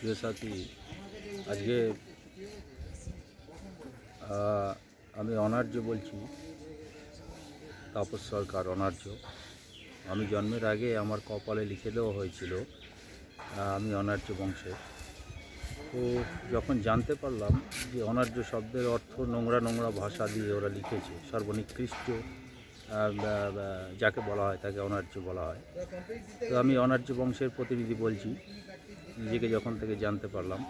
প্রিয় সাথী, আজকে আমি অনার্য বলছি, তাপস সরকার অনার্য। আমি জন্মের আগে আমার কপালে লিখে দেওয়া হয়েছিল আমি অনার্য বংশের। তো যখন জানতে পারলাম যে অনার্য শব্দের অর্থ নোংরা নোংরা ভাষা দিয়ে ওরা লিখেছে, সর্বনিকৃষ্ট যাকে বলা হয়, তাকে অনার্য বলা হয়। তো আমি অনার্য বংশের প্রতিনিধি বলছি। নিজেকে যখন থেকে জানতে পারলাম।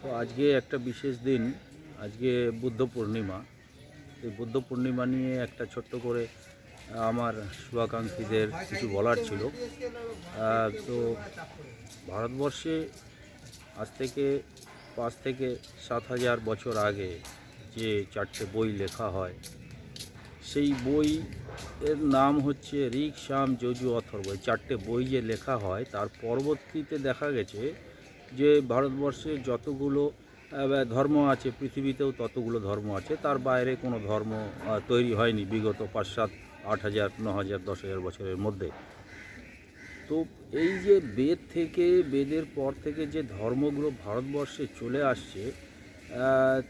তো আজকে একটা বিশেষ দিন, আজকে বুদ্ধ পূর্ণিমা। এই বুদ্ধ পূর্ণিমা নিয়ে একটা ছোট্ট করে আমার শুভাকাঙ্ক্ষীদের কিছু বলার ছিল। তো ভারতবর্ষে আজ থেকে পাঁচ থেকে সাত হাজার বছর আগে যে চারটে বই লেখা হয়, সেই বই এর নাম হচ্ছে ঋক শাম যজু অথর্ব। এই চারটে বই যে লেখা হয়, তার পরবর্তীতে দেখা গেছে যে ভারতবর্ষে যতগুলো ধর্ম আছে, পৃথিবীতেও ততগুলো ধর্ম আছে, তার বাইরে কোনো ধর্ম তৈরি হয়নি বিগত পাঁচ সাত আট হাজার, ন হাজার, দশ হাজার বছরের মধ্যে। তো এই যে বেদ থেকে, বেদের পর থেকে যে ধর্মগুলো ভারতবর্ষে চলে আসছে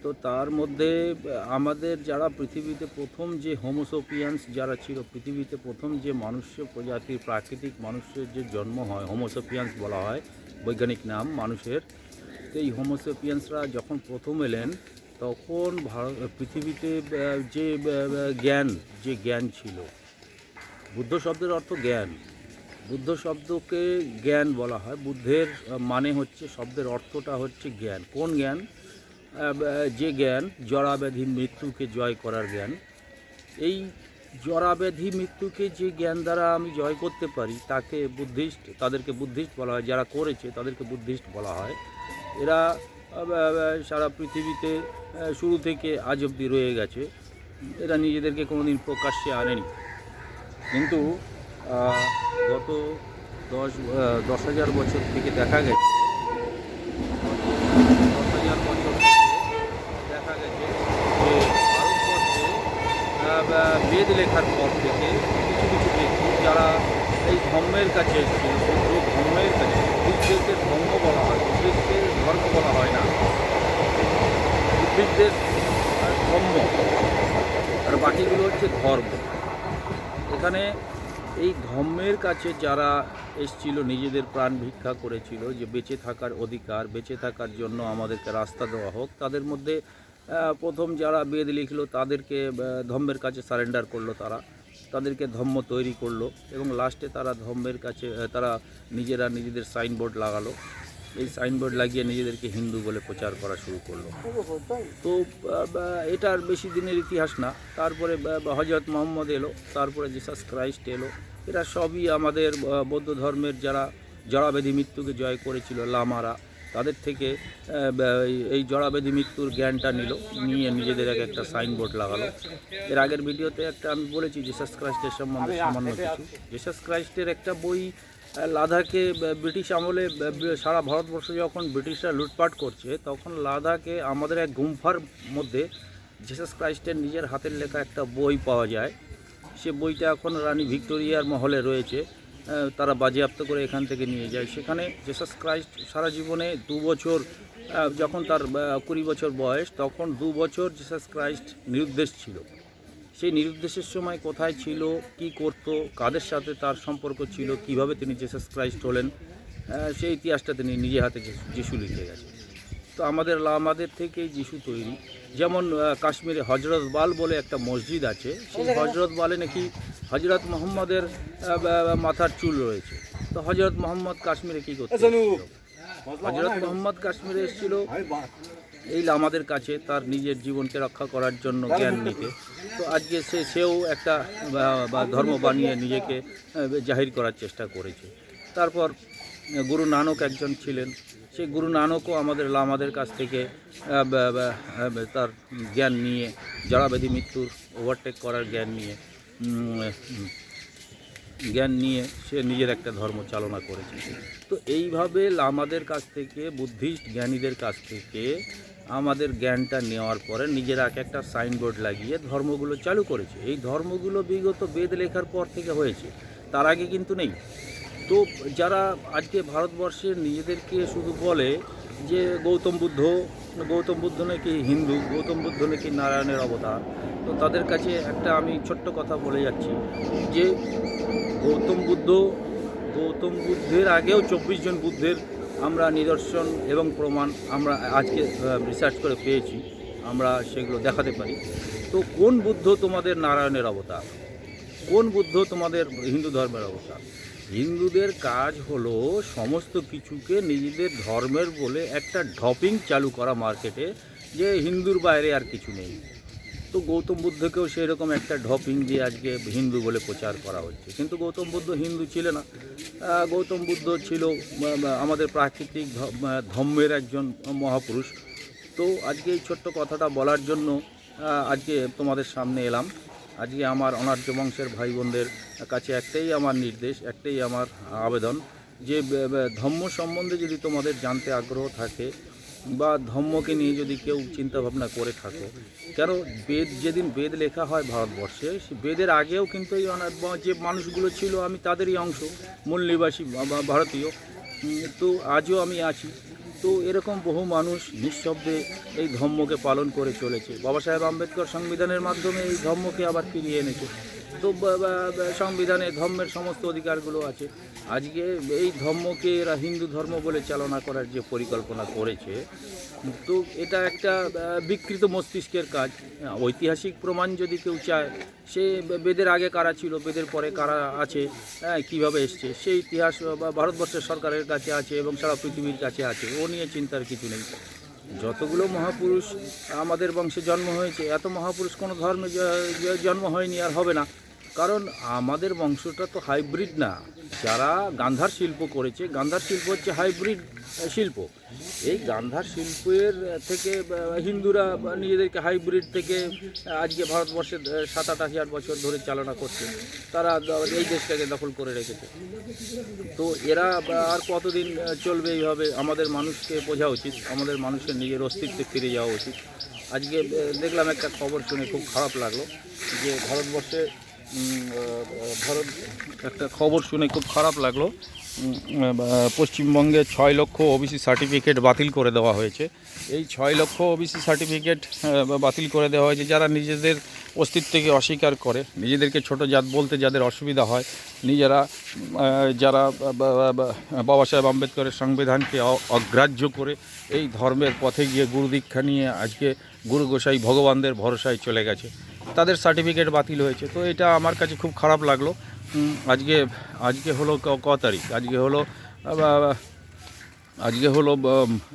তো তার মধ্যে আমাদের যারা পৃথিবীতে প্রথম যে হোমোসোপিয়ান্স যারা ছিল, পৃথিবীতে প্রথম যে মানুষ্য প্রজাতির প্রাকৃতিক মানুষের যে জন্ম হয় হোমোসোপিয়ান্স বলা হয়, বৈজ্ঞানিক নাম মানুষের তো এই হোমোসোপিয়ান্সরা যখন প্রথম এলেন, তখন ভারত পৃথিবীতে যে জ্ঞান যে জ্ঞান ছিল, বুদ্ধ শব্দের অর্থ জ্ঞান, বুদ্ধ শব্দকে জ্ঞান বলা হয়, বুদ্ধের মানে হচ্ছে, শব্দের অর্থটা হচ্ছে জ্ঞান, কোন জ্ঞান? যে জ্ঞান জরাব্যাধি মৃত্যুকে জয় করার জ্ঞান, এই জরাব্যাধি মৃত্যুকে যে জ্ঞান দ্বারা আমি জয় করতে পারি, তাকে বুদ্ধিস্ট, তাদেরকে বুদ্ধিস্ট বলা হয়, যারা করেছে তাদেরকে বুদ্ধিস্ট বলা হয়। এরা সারা পৃথিবীতে শুরু থেকে আজ অবধি রয়ে গেছে। এরা নিজেদেরকে কোনোদিন প্রকাশ্যে আনেনি। কিন্তু গত দশ দশ হাজার বছর থেকে দেখা গেছে দশ হাজার বছর থেকে দেখা গেছে যে ভারতবর্ষে আহ, বা- বেদ লেখার পর থেকে কিছু কিছু ব্যক্তি যারা এই ধর্মের কাছে এসেছিল বুদ্ধ ধর্মের কাছে বুদ্ধিস্টকে ধর্ম বলা হয় বুদ্ধিস্টকে ধর্ম বলা হয় না। আহ, ধর্ম। আর বাকিগুলো হচ্ছে ধর্ম। এখানে এই ধর্মের কাছে যারা এসছিল নিজেদের প্রাণ ভিক্ষা করেছিল যে বেঁচে থাকার অধিকার বেঁচে থাকার জন্য আমাদেরকে রাস্তা দেওয়া হোক তাদের মধ্যে প্রথম যারা বেদ লিখলো তাদেরকে আহ, ধর্মের কাছে সারেন্ডার করল তারা। তাদেরকে ধর্ম তৈরি করল এবং লাস্টে তারা ধর্মের কাছে তারা নিজেরা নিজেদের সাইনবোর্ড লাগালো। এই সাইনবোর্ড লাগিয়ে নিজেদেরকে হিন্দু বলে প্রচার করা শুরু করল। তো এটার বেশি দিনের ইতিহাস না। তারপরে হজরত মোহাম্মদ এলো তারপরে জিসাস ক্রাইস্ট এলো। এরা সবই আমাদের বৌদ্ধ ধর্মের যারা জড়াবেধি মৃত্যুকে জয় করেছিল লামারা। তাদের থেকে এই- জড়াবেধি মৃত্যুর জ্ঞানটা নিল, নিয়ে নিজেদের এক একটা সাইনবোর্ড লাগালো। এর আগের ভিডিওতে একটা আমি বলেছি জিসাস ক্রাইস্টের সম্বন্ধে সামান্য কিছু। জিসাস ক্রাইস্টের একটা বই লাদাখে ব্রিটিশ আমলে সারা ভারতবর্ষ যখন ব্রিটিশরা লুটপাট করছে, তখন লাদাখে আমাদের এক গুম্ফার মধ্যে জিসাস ক্রাইস্টের নিজের হাতের লেখা একটা বই পাওয়া যায়। সে বইটা এখন রানী ভিক্টোরিয়ার মহলে রয়েছে। তারা বাজেয়াপ্ত করে এখান থেকে নিয়ে যায়। সেখানে জেসাস ক্রাইস্ট সারা জীবনে দু বছর যখন তার কুড়ি বছর বয়স, তখন দু বছর জেসাস ক্রাইস্ট নিরুদ্দেশ ছিল। সেই নিরুদ্দেশের সময় কোথায় ছিল, কি করত, কাদের সাথে তার সম্পর্ক ছিল, কীভাবে তিনি জেসাস ক্রাইস্ট হলেন সেই ইতিহাসটা তিনি নিজে হাতে যিশু- লিখে গেছে তো আমাদের আমাদের থেকেই যিশু তৈরি। যেমন কাশ্মীরে হজরত বাল বলে একটা মসজিদ আছে, সেই হজরত বালে নাকি হজরত মোহাম্মদের মাথার চুল রয়েছে। তো হজরত মোহাম্মদ কাশ্মীরে কি করতে? হজরত মোহাম্মদ কাশ্মীরে এসেছিল। এই আমাদের কাছে তার নিজের জীবনকে রক্ষা করার জন্য জ্ঞান নিতে। তো আজকে সে সেও একটা বা- ধর্ম বানিয়ে নিজেকে জাহির করার চেষ্টা করেছে। তারপর গুরু নানক একজন ছিলেন। সেই গুরু নানকও আমাদের লামাদের কাছ থেকে তার জ্ঞান নিয়ে জড়াবেধি মৃত্যুর ওভারটেক করার জ্ঞান নিয়ে জ্ঞান নিয়ে সে নিজের একটা ধর্ম চালনা করেছে। তো এইভাবে লামাদের কাছ থেকে, বুদ্ধিস্ট জ্ঞানীদের কাছ থেকে আমাদের জ্ঞানটা নেওয়ার পরে নিজেরা এক একটা সাইনবোর্ড লাগিয়ে ধর্মগুলো চালু করেছে। এই ধর্মগুলো বিগত বেদ লেখার পর থেকে হয়েছে, তার আগে কিন্তু নেই। তো যারা আজকে ভারতবর্ষে নিজেদেরকে শুধু বলে যে গৌতম বুদ্ধ গৌতম বুদ্ধ নাকি হিন্দু, গৌতম বুদ্ধ নাকি নারায়ণের অবতার তো তাদের কাছে একটা আমি ছোট্ট কথা বলে যাচ্ছি যে গৌতম বুদ্ধ, গৌতম বুদ্ধের আগেও চব্বিশ জন বুদ্ধের আমরা নিদর্শন এবং প্রমাণ আমরা আজকে রিসার্চ করে পেয়েছি, আমরা সেগুলো দেখাতে পারি। তো কোন বুদ্ধ তোমাদের নারায়ণের অবতার? কোন বুদ্ধ তোমাদের হিন্দু ধর্মের অবতার? হিন্দুদের কাজ হলো সমস্ত কিছুকে নিজেদের ধর্মের বলে একটা ঢপিং চালু করা মার্কেটে যে হিন্দুর বাইরে আর কিছু নেই। তো গৌতম বুদ্ধকেও সেই রকম একটা ঢপিং দিয়ে আজকে হিন্দু বলে প্রচার করা হচ্ছে। কিন্তু গৌতম বুদ্ধ হিন্দু ছিল না। গৌতম বুদ্ধ ছিল আমাদের প্রাকৃতিক ধর্মের একজন মহাপুরুষ। তো আজকে এই ছোট্ট কথাটা বলার জন্য আজকে তোমাদের সামনে এলাম। আজকে আমার অনার্য বংশের ভাই বোনদের কাছে একটাই আমার নির্দেশ, একটাই আমার আবেদন যে ধর্ম সম্বন্ধে যদি তোমাদের জানতে আগ্রহ থাকে বা ধর্মকে নিয়ে যদি কেউ চিন্তা ভাবনা করে থাকো, কেন বেদ যেদিন বেদ লেখা হয় ভারতবর্ষে বেদের আগেও কিন্তু এই যে মানুষগুলো ছিল আমি তাদেরই অংশ মূল নিবাসী ভারতীয়। তো আজও আমি আছি। তো এরকম বহু মানুষ নিঃশব্দে এই ধর্মকে পালন করে চলেছে। বাবা সাহেব আম্বেদকর সংবিধানের মাধ্যমে এই ধর্মকে আবার ফিরিয়ে এনেছে। তো সংবিধানে ধর্মের সমস্ত অধিকারগুলো আছে। আজকে এই ধর্মকে এরা হিন্দু ধর্ম বলে চালনা করার যে পরিকল্পনা করেছে, তো এটা একটা বিকৃত মস্তিষ্কের কাজ। ঐতিহাসিক প্রমাণ যদি কেউ চায়, সে বেদের আগে কারা ছিল, বেদের পরে কারা আছে হ্যাঁ কীভাবে এসছে সেই ইতিহাস ভারতবর্ষের সরকারের কাছে আছে এবং সারা পৃথিবীর কাছে আছে, ও নিয়ে চিন্তার কিছু নেই। যতগুলো মহাপুরুষ আমাদের বংশে জন্ম হয়েছে, এত মহাপুরুষ কোনো ধর্মে জন্ম হয়নি আর হবে না। কারণ আমাদের বংশটা তো হাইব্রিড না। যারা গান্ধার শিল্প করেছে গান্ধার শিল্প হচ্ছে হাইব্রিড শিল্প। এই গান্ধার শিল্পের থেকে হিন্দুরা নিজেদেরকে হাইব্রিড থেকে আজকে ভারতবর্ষে আহ, সাত আট হাজার বছর ধরে চালনা করছে। তারা এই দেশটাকে দখল করে রেখেছে। তো এরা আর কতদিন চলবে এইভাবে? আমাদের মানুষকে বোঝা উচিত। আমাদের মানুষের নিজের অস্তিত্বে ফিরে যাওয়া উচিত। আজকে দেখলাম একটা খবর শুনে খুব খারাপ লাগল যে ভারতবর্ষে ভারত, একটা খবর শুনে খুব খারাপ লাগল। পশ্চিমবঙ্গে ছয় লক্ষ ওবিসি সার্টিফিকেট বাতিল করে দেওয়া হয়েছে। এই ছয় লক্ষ ওবিসি সার্টিফিকেট বাতিল করে দেওয়া হয়েছে যারা নিজেদের অস্তিত্বকে অস্বীকার করে, নিজেদেরকে ছোট জাত বলতে যাদের অসুবিধা হয়, নিজেরা যারা বাবা সাহেব আম্বেদকরের সংবিধানকে অগ্রাহ্য করে এই ধর্মের পথে গিয়ে গুরুদীক্ষা নিয়ে আজকে গুরু গোসাই ভগবানদের ভরসায় চলে গেছে। তাদের সার্টিফিকেট বাতিল হয়েছে। তো এটা আমার কাছে খুব খারাপ লাগল। আজকে আজকে হলো ক- তারিখ? আজকে হলো আজকে হলো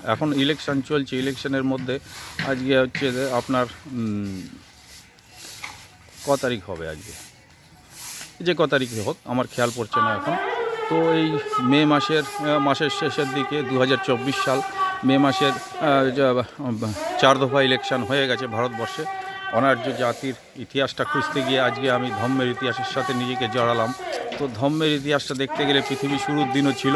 এখন ইলেকশন চলছে ইলেকশনের মধ্যে আজকে হচ্ছে আপনার ক তারিখ হবে আজকে? যে ক তারিখে হোক, আমার খেয়াল পড়ছে না এখন। তো এই মে মাসের মাসের শেষের দিকে দু হাজার চব্বিশ সাল মে মাসের চার দফা ইলেকশন হয়ে গেছে ভারতবর্ষে। অনার্য জাতির ইতিহাসটা খুঁজতে গিয়ে আজকে আমি ধর্মের ইতিহাসের সাথে নিজেকে জড়ালাম। তো ধর্মের ইতিহাসটা দেখতে গেলে পৃথিবী শুরুর দিনও ছিল,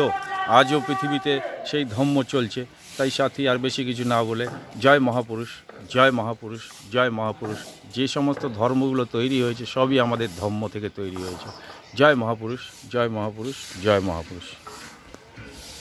আজও পৃথিবীতে সেই ধর্ম চলছে। তাই সাথী আর বেশি কিছু না বলে জয় মহাপুরুষ জয় মহাপুরুষ জয় মহাপুরুষ, যে সমস্ত ধর্মগুলো তৈরি হয়েছে সবই আমাদের ধর্ম থেকে তৈরি হয়েছে। জয় মহাপুরুষ জয় মহাপুরুষ জয় মহাপুরুষ।